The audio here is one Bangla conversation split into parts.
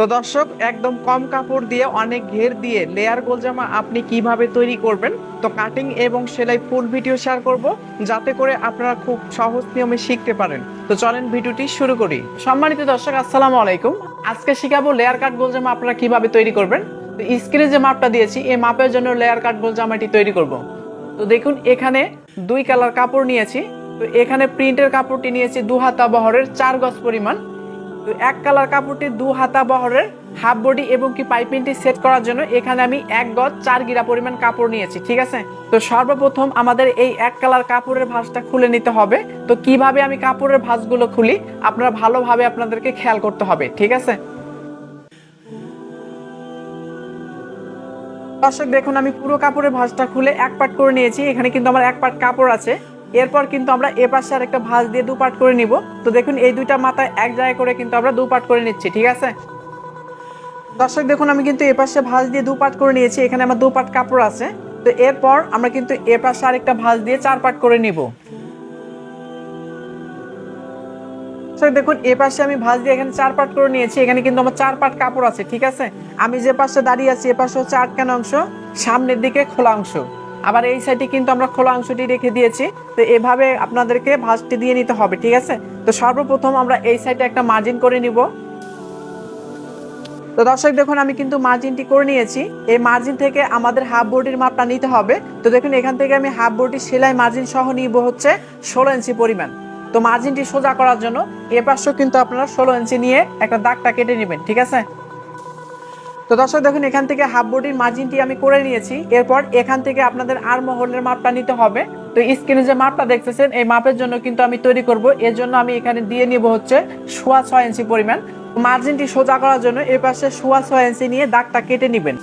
তো দর্শক, একদম কম কাপড় দিয়ে, অনেক ঘের দিয়ে লেয়ার গোলজামা আপনি কীভাবে তৈরি করবেন? তো কাটিং এবং সেলাই ফুল ভিডিও শেয়ার করব, যাতে করে আপনারা খুব সহজ নিয়মে শিখতে পারেন। তো চলেন ভিডিওটি শুরু করি। সম্মানিত দর্শক, আসসালামু আলাইকুম। আজকে শিখাবো লেয়ার কাট গোলজামা আপনারা কীভাবে তৈরি করবেন। তো স্ক্রিনে যে মাপটা দিয়েছি, এই মাপের জন্য লেয়ার কাট গোলজামাটি তৈরি করব। তো দেখুন, এখানে দুই কালার কাপড় নিয়েছি। তো এখানে প্রিন্টের কাপড়টি নিয়েছি দু হাতা বহরের চার গজ পরিমাণ। তো এক কালার কাপড়টি দু হাতা বহরের হাফ বডি এবং কি পাইপিংটি সেট করার জন্য এখানে আমি এক গজ চার গিরা পরিমাণ কাপড় নিয়েছি, ঠিক আছে? তো সর্বপ্রথম আমাদের এই এক কালার কাপড়ের ভাঁজটা খুলে নিতে হবে। তো কীভাবে আমি কাপড়ের ভাঁজগুলো খুলি? আপনারা ভালোভাবে আপনাদেরকে খেয়াল করতে হবে, ঠিক আছে? দর্শক, দেখুন, আমি পুরো কাপড়ের ভাঁজটা খুলে এক পাট করে নিয়েছি। এখানে কিন্তু আমার এক পাট কাপড় আছে। এরপর কিন্তু আমরা এ পাশে আর একটা ভাঁজ দিয়ে দু পাট করে নিব। তো দেখুন, এই দুইটা মাথায় এক জায়গায় করে কিন্তু আমরা দু পাট করে নিচ্ছি, ঠিক আছে? দর্শক, দেখুন, আমি কিন্তু এ পাশে ভাঁজ দিয়ে দু পাট করে নিয়েছি, এখানে আমার দু পাট কাপড় আছে। তো এরপর আমরা কিন্তু এ পাশে আরেকটা ভাঁজ দিয়ে চার পাট করে নিব। দেখুন, এ পাশে আমি ভাঁজ দিয়ে এখানে চার পাট করে নিয়েছি, এখানে কিন্তু আমার চার পাট কাপড় আছে, ঠিক আছে? আমি যে পাশে দাঁড়িয়ে আছি, এ পাশে হচ্ছে আটকানো অংশ, সামনের দিকে খোলা অংশ। আবার এই সাইডে কিন্তু আমরা খোলা অংশটি রেখে দিয়েছি। তো এভাবে আপনাদেরকে ভাঁজটি দিয়ে নিতে হবে, ঠিক আছে? তো সর্বপ্রথম আমরা এই সাইডে একটা মার্জিন করে নিব। তো দর্শক, দেখুন, আমি কিন্তু মার্জিনটি করে নিয়েছি। এই মার্জিন থেকে আমাদের হাফ বডির মাপটা নিতে হবে। তো দেখুন, এখান থেকে আমি হাফ বডি সেলাই মার্জিন সহ নিব হচ্ছে ষোলো ইঞ্চি পরিমাণ। তো মার্জিনটি সোজা করার জন্য এ পাশেও কিন্তু আপনারা ষোলো ইঞ্চি নিয়ে একটা দাগটা কেটে নেবেন, ঠিক আছে? তো দর্শক, দেখুন, এখান থেকে হাফ বডির মার্জিনটি আমি করে নিয়েছি। এরপর এখান থেকে আপনাদের আর মহলের মাপটা নিতে হবে। তো স্ক্রিনে যে মাপটা দেখতেছেন, এই মাপের জন্য কিন্তু আমি তৈরি করব। এর জন্য আমি এখানে দিয়ে নিব হচ্ছে সোয়া ছয় ইঞ্চি পরিমাণ। মার্জিনটি সোজা করার জন্য এই পাশে সোয়া ছয় ইঞ্চি নিয়ে দাগটা কেটে নেবেন।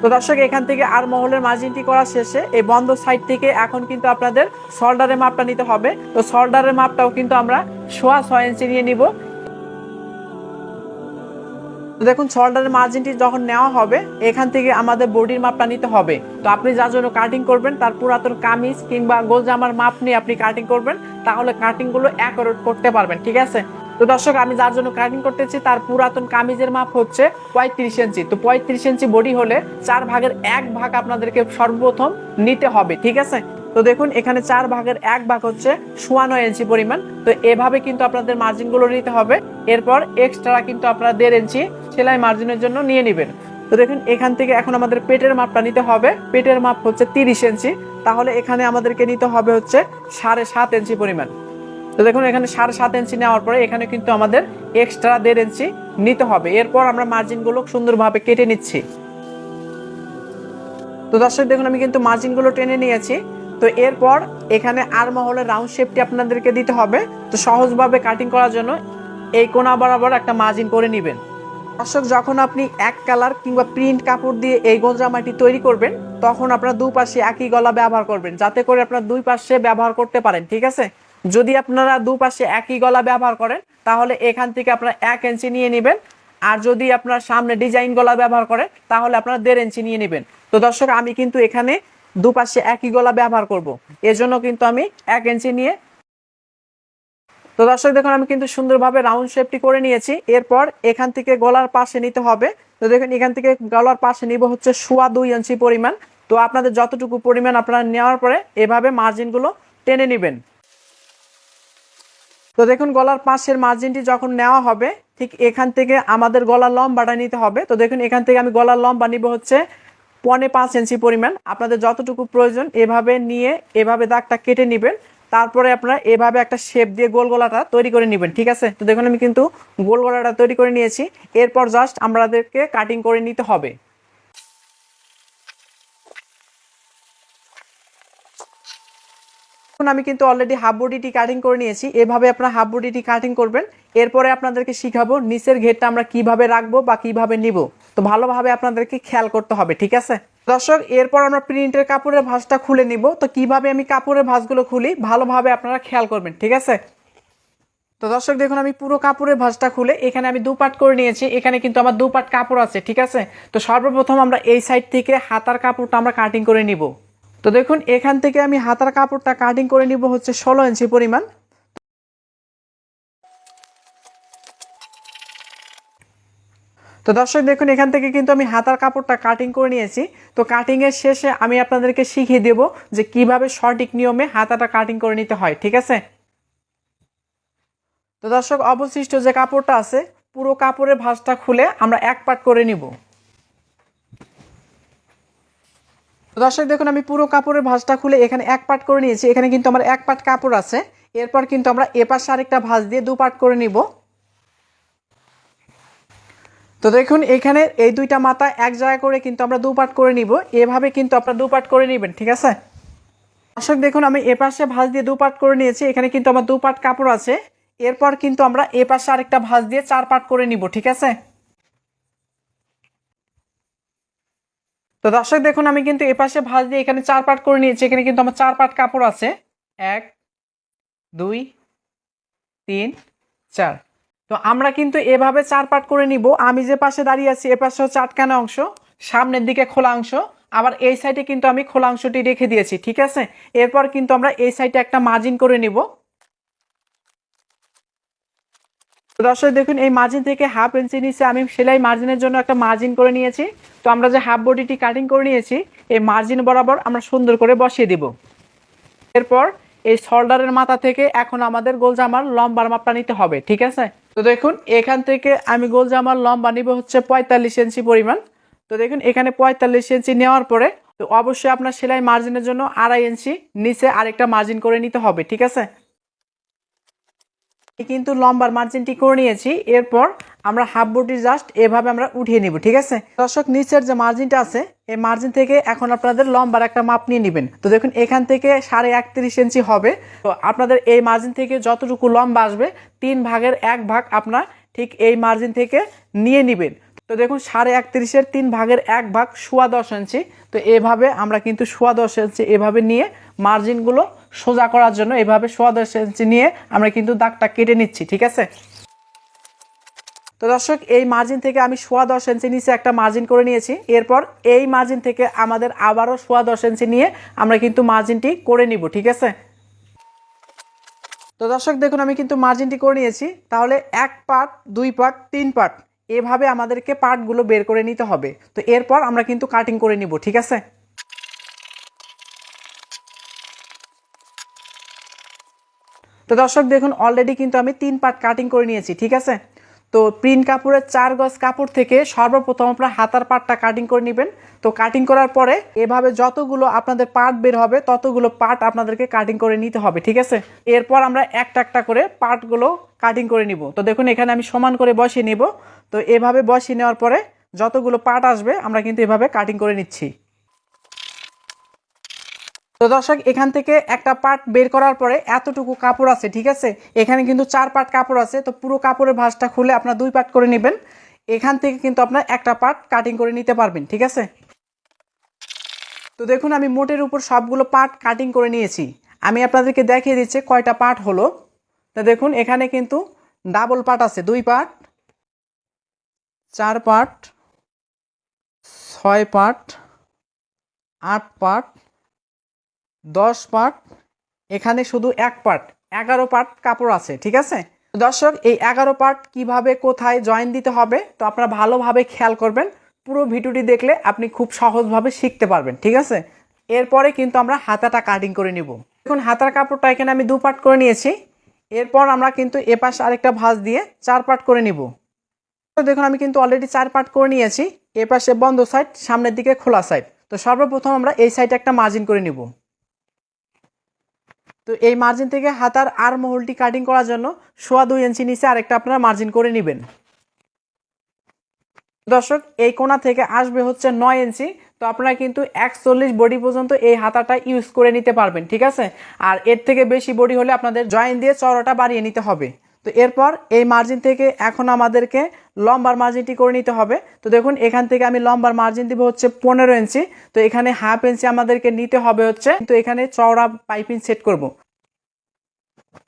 তো দর্শক, এখান থেকে আর মহলের মার্জিনটি করা শেষে এই বন্ধ সাইড থেকে এখন কিন্তু আপনাদের সল্ডারের মাপটা নিতে হবে। তো সল্ডারের মাপটাও কিন্তু আমরা সোয়া ছয় ইঞ্চি নিয়ে নিব। তো দেখুন শোল্ডারের মার্জিনটি যখন নেওয়া হবে, এখান থেকে আমাদের বডির মাপটা নিতে হবে। তো আপনি যার জন্য কাটিং করবেন, তার পুরাতন কামিজ কিংবা গোল জামার মাপ নিয়ে আপনি কাটিং করবেন, তাহলে কাটিংগুলো অ্যাকোরেট করতে পারবেন, ঠিক আছে? তো দর্শক, আমি যার জন্য কাটিং করতেছি, তার পুরাতন কামিজের মাপ হচ্ছে পঁয়ত্রিশ ইঞ্চি। তো পঁয়ত্রিশ ইঞ্চি বডি হলে চার ভাগের এক ভাগ আপনাদেরকে সর্বপ্রথম নিতে হবে, ঠিক আছে? তো দেখুন, এখানে চার ভাগের এক ভাগ হচ্ছে সোয়ানো ইঞ্চি পরিমাণ। তো এভাবে কিন্তু আপনাদের মার্জিনগুলো নিতে হবে। এরপর এক্সট্রা কিন্তু আপনারা দেড় ইঞ্চি সেলাই মার্জিনের জন্য নিয়ে নেবেন। তো দেখুন, এখান থেকে এখন আমাদের পেটের মাপটা নিতে হবে। পেটের মাপ হচ্ছে তিরিশ ইঞ্চি। তাহলে এখানে আমাদেরকে নিতে হবে হচ্ছে সাড়ে সাত ইঞ্চি পরিমাণ। তো দেখুন, এখানে সাড়ে সাত ইঞ্চি নেওয়ার পরে এখানে কিন্তু আমাদের এক্সট্রা দেড় ইঞ্চি নিতে হবে। এরপর আমরা মার্জিনগুলো সুন্দরভাবে কেটে নিচ্ছি। তো দর্শক, দেখুন, আমি কিন্তু মার্জিনগুলো টেনে নিয়েছি। তো এরপর এখানে আর মহলের রাউন্ড শেপটি আপনাদেরকে দিতে হবে। তো সহজভাবে কাটিং করার জন্য এই কোনা বরাবর একটা মার্জিন করে নেবেন। দর্শক, যখন আপনি এক কালার কিংবা প্রিন্ট কাপড় দিয়ে এই গোলজামাটি তৈরি করবেন, তখন আপনার দুপাশে একই গলা ব্যবহার করবেন, যাতে করে আপনার দুই পাশে ব্যবহার করতে পারেন, ঠিক আছে? যদি আপনারা দুপাশে একই গলা ব্যবহার করেন, তাহলে এখান থেকে আপনারা এক ইঞ্চি নিয়ে নেবেন। আর যদি আপনার সামনে ডিজাইন গলা ব্যবহার করেন, তাহলে আপনারা দেড় ইঞ্চি নিয়ে নেবেন। তো দর্শক, আমি কিন্তু এখানে দুপাশে একই গলা ব্যবহার করব। এজন্য কিন্তু আমি এক ইঞ্চি নিয়ে তো দর্শক দেখুন, আমি কিন্তু সুন্দরভাবে রাউন্ড শেপটি করে নিয়েছি। এরপর এখান থেকে গলার পাশে নিতে হবে। তো দেখুন, এখান থেকে গলার পাশে নিব হচ্ছে সোয়া দুই ইঞ্চি পরিমাণ। তো আপনাদের যতটুকু পরিমাণ আপনারা নেওয়ার পরে এভাবে মার্জিনগুলো টেনে নেবেন। তো দেখুন, গলার পাশের মার্জিনটি যখন নেওয়া হবে, ঠিক এখান থেকে আমাদের গলার লম্বাটা নিতে হবে। তো দেখুন, এখান থেকে আমি গলার লম্বা নিব হচ্ছে পনে পাঁচ ইঞ্চি পরিমাণ। আপনাদের যতটুকু প্রয়োজন, এভাবে নিয়ে, এভাবে দাগটা কেটে নেবেন। তারপরে আপনারা এভাবে একটা শেপ দিয়ে গোল গলাটা তৈরি করে নেবেন, ঠিক আছে? তো দেখুন, আমি কিন্তু গোল গলাটা তৈরি করে নিয়েছি। এরপর জাস্ট আমাদেরকে কাটিং করে নিতে হবে। এখন আমি কিন্তু অলরেডি হাফ বডিটি কাটিং করে নিয়েছি। এভাবে আপনারা হাফ বডিটি কাটিং করবেন। এরপরে আপনাদেরকে শিখাবো নিচের ঘেরটা আমরা কীভাবে রাখব বা কীভাবে নিব। তো ভালোভাবে আপনাদেরকে খেয়াল করতে হবে, ঠিক আছে? দর্শক, এরপর আমরা প্রিন্টের কাপড়ের ভাঁজটা খুলে নিব। তো কীভাবে আমি কাপড়ের ভাঁজগুলো খুলি? ভালোভাবে আপনারা খেয়াল করবেন, ঠিক আছে? তো দর্শক, দেখুন, আমি পুরো কাপড়ের ভাঁজটা খুলে এখানে আমি দু পাট করে নিয়েছি। এখানে কিন্তু আমার দু পাট কাপড় আছে, ঠিক আছে? তো সর্বপ্রথম আমরা এই সাইড থেকে হাতার কাপড়টা আমরা কাটিং করে নিব। তো দেখুন, এখান থেকে আমি হাতার কাপড়টা কাটিং করে নিব হচ্ছে ষোলো ইঞ্চি পরিমাণ। তো দর্শক, দেখুন, এখান থেকে কিন্তু আমি হাতার কাপড়টা কাটিং করে নিয়েছি। তো কাটিংয়ের শেষে আমি আপনাদেরকে শিখিয়ে দেব যে কীভাবে সঠিক নিয়মে হাতাটা কাটিং করে নিতে হয়, ঠিক আছে? তো দর্শক, অবশিষ্ট যে কাপড়টা আছে, পুরো কাপড়ের ভাঁজটা খুলে আমরা এক পাট করে নিব। দর্শক, দেখুন, আমি পুরো কাপড়ের ভাঁজটা খুলে এখানে এক পাট করে নিয়েছি। এখানে কিন্তু আমার এক পাট কাপড় আছে। এরপর কিন্তু আমরা এপাশে আরেকটা ভাঁজ দিয়ে দু পাট করে নিব। তো দেখুন, এখানে এই দুইটা মাথা এক জায়গা করে কিন্তু আমরা দু পাট করে নিব। এভাবে কিন্তু আপনারা দু পাট করে নেবেন, ঠিক আছে? দর্শক, দেখুন, আমি এপাশে ভাঁজ দিয়ে দু পাট করে নিয়েছি। এখানে কিন্তু আমার দু পাট কাপড় আছে। এরপর কিন্তু আমরা এপাশে আরেকটা ভাঁজ দিয়ে চার পাট করে নিব, ঠিক আছে? তো দর্শক, দেখুন, আমি কিন্তু এপাশে ভাঁজ দিয়ে এখানে চার পাট করে নিয়েছি। এখানে কিন্তু আমার চার পাট কাপড় আছে। এক, দুই, তিন, চার। তো আমরা কিন্তু এভাবে চার পাট করে নিব। আমি যে পাশে দাঁড়িয়ে আছি, এ পাশে হচ্ছে আটকানো অংশ, সামনের দিকে খোলা অংশ, আবার এই সাইডে কিন্তু আমি খোলা অংশটি রেখে দিয়েছি, ঠিক আছে? এরপর কিন্তু আমরা এই সাইডে একটা মার্জিন করে নিব। তো দর্শক, দেখুন, এই মার্জিন থেকে হাফ ইঞ্চি নিচে আমি সেলাই মার্জিনের জন্য একটা মার্জিন করে নিয়েছি। তো আমরা যে হাফ বডিটি কাটিং করে নিয়েছি, এই মার্জিন বরাবর আমরা সুন্দর করে বসিয়ে দিব। এরপর এই শোল্ডারের মাথা থেকে এখন আমাদের গোল জামার লম্বার মাপটা নিতে হবে, ঠিক আছে? তো দেখুন, এখান থেকে আমি গোল জামার লম্বা নিব হচ্ছে পঁয়তাল্লিশ ইঞ্চি পরিমাণ। তো দেখুন, এখানে পঁয়তাল্লিশ ইঞ্চি নেওয়ার পরে তো অবশ্যই আপনার সেলাই মার্জিনের জন্য আড়াই ইঞ্চি নিচে আরেকটা মার্জিন করে নিতে হবে, ঠিক আছে? কিন্তু লম্বার মার্জিনটি করে নিয়েছি। এরপর আমরা হাফ বডি জাস্ট এভাবে আমরা উঠিয়ে নিব, ঠিক আছে? দর্শক, নিচের যে মার্জিনটা আছে, এই মার্জিন থেকে এখন আপনাদের লম্বার একটা মাপ নিয়ে নেবেন। তো দেখুন, এখান থেকে সাড়ে একত্রিশ ইঞ্চি হবে। তো আপনাদের এই মার্জিন থেকে যতটুকু লম্বা আসবে, তিন ভাগের এক ভাগ আপনার ঠিক এই মার্জিন থেকে নিয়ে নেবেন। তো দেখুন, সাড়ে একত্রিশের তিন ভাগের এক ভাগ সোয়া দশ ইঞ্চি তো এভাবে আমরা কিন্তু সোয়া দশ ইঞ্চি এভাবে নিয়ে মার্জিনগুলো সোজা করার জন্য এভাবে সোয়া দশ ইঞ্চি নিয়ে আমরা কিন্তু দাগটা কেটে নিচ্ছি, ঠিক আছে? তো দর্শক, এই মার্জিন থেকে আমি সোয়া দশ ইঞ্চি নিচে একটা মার্জিন করে নিয়েছি। এরপর এই মার্জিন থেকে আমাদের আবারও সোয়া দশ ইঞ্চি নিয়ে আমরা কিন্তু মার্জিনটি করে নিব, ঠিক আছে? তো দর্শক, দেখুন, আমি কিন্তু মার্জিনটি করে নিয়েছি। তাহলে এক পার্ট দুই পার্ট তিন পার্ট এভাবে আমাদেরকে পার্টগুলো বের করে নিতে হবে। তো এরপর আমরা কিন্তু কাটিং করে নিব, ঠিক আছে? তো দর্শক, দেখুন অলরেডি কিন্তু আমি তিন পার্ট কাটিং করে নিয়েছি, ঠিক আছে? তো প্রিন্ট কাপড়ের চার গজ কাপড় থেকে সর্বপ্রথম আপনার হাতার পার্টটা কাটিং করে নেবেন। তো কাটিং করার পরে এভাবে যতগুলো আপনাদের পার্ট বের হবে, ততগুলো পার্ট আপনাদেরকে কাটিং করে নিতে হবে, ঠিক আছে? এরপর আমরা একটা একটা করে পার্টগুলো কাটিং করে নিব। তো দেখুন, এখানে আমি সমান করে বসিয়ে নিব। তো এভাবে বসিয়ে নেওয়ার পরে যতগুলো পার্ট আসবে, আমরা কিন্তু এভাবে কাটিং করে নিচ্ছি। তো দর্শক, এখান থেকে একটা পার্ট বের করার পরে এতটুকু কাপড় আছে, ঠিক আছে? এখানে কিন্তু চার পার্ট কাপড় আছে, তো পুরো কাপড়ের ভাঁজটা খুলে আপনার দুই পার্ট করে নেবেন। এখান থেকে কিন্তু আপনার একটা পার্ট কাটিং করে নিতে পারবেন, ঠিক আছে? তো দেখুন, আমি মোটের উপর সবগুলো পার্ট কাটিং করে নিয়েছি। আমি আপনাদেরকে দেখিয়ে দিচ্ছি কয়টা পার্ট হলো। তা দেখুন, এখানে কিন্তু ডাবল পার্ট আছে, দুই পার্ট, চার পার্ট, ছয় পার্ট, আট পার্ট দশ পার্ট, এখানে শুধু এক পার্ট, এগারো পার্ট কাপড় আছে, ঠিক আছে? দর্শক, এই এগারো পার্ট কীভাবে, কোথায় জয়েন দিতে হবে, তো আপনারা ভালোভাবে খেয়াল করবেন। পুরো ভিডিওটি দেখলে আপনি খুব সহজভাবে শিখতে পারবেন, ঠিক আছে? এরপরে কিন্তু আমরা হাতাটা কাটিং করে নিব। এখন হাতার কাপড়টা এখানে আমি দু পার্ট করে নিয়েছি। এরপর আমরা কিন্তু এপাশ আরেকটা ভাঁজ দিয়ে চার পার্ট করে নিব। দেখুন, আমি কিন্তু অলরেডি চার পার্ট করে নিয়েছি। এপাশে বন্ধ সাইড সামনের দিকে খোলা সাইড তো সর্বপ্রথম আমরা এই সাইডে একটা মার্জিন করে নিব। তো এই মার্জিন থেকে হাতার আর মহলটি কাটিং করার জন্য সোয়া দুই ইঞ্চি নিচে আরেকটা আপনারা মার্জিন করে নেবেন। দর্শক, এই কোণা থেকে আসবে হচ্ছে নয় ইঞ্চি তো আপনারা কিন্তু একচল্লিশ বডি পর্যন্ত এই হাতাটা ইউজ করে নিতে পারবেন, ঠিক আছে? আর এর থেকে বেশি বডি হলে আপনাদের জয়েন দিয়ে চড়াটা বাড়িয়ে নিতে হবে। তো এরপর এই মার্জিন থেকে এখন আমাদেরকে লম্বার মার্জিনটি করে নিতে হবে। তো দেখুন, এখান থেকে আমি লম্বার মার্জিন দিব হচ্ছে পনেরো ইঞ্চি তো এখানে হাফ ইঞ্চি আমাদেরকে নিতে হবে হচ্ছে তো এখানে চওড়া পাইপিং সেট করব।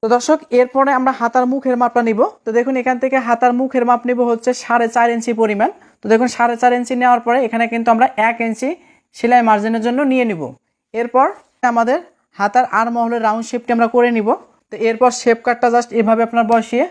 তো দর্শক, এরপরে আমরা হাতার মুখের মাপটা নিব। তো দেখুন, এখান থেকে হাতার মুখের মাপ নিব হচ্ছে সাড়ে চার ইঞ্চি পরিমাণ। তো দেখুন, সাড়ে চার ইঞ্চি নেওয়ার পরে এখানে কিন্তু আমরা এক ইঞ্চি সেলাই মার্জিনের জন্য নিয়ে নিব। এরপর আমাদের হাতার আর মহলের রাউন্ড শেপটি আমরা করে নিব। তো এরপর শেপ কাটটা জাস্ট এভাবে আপনার বসিয়ে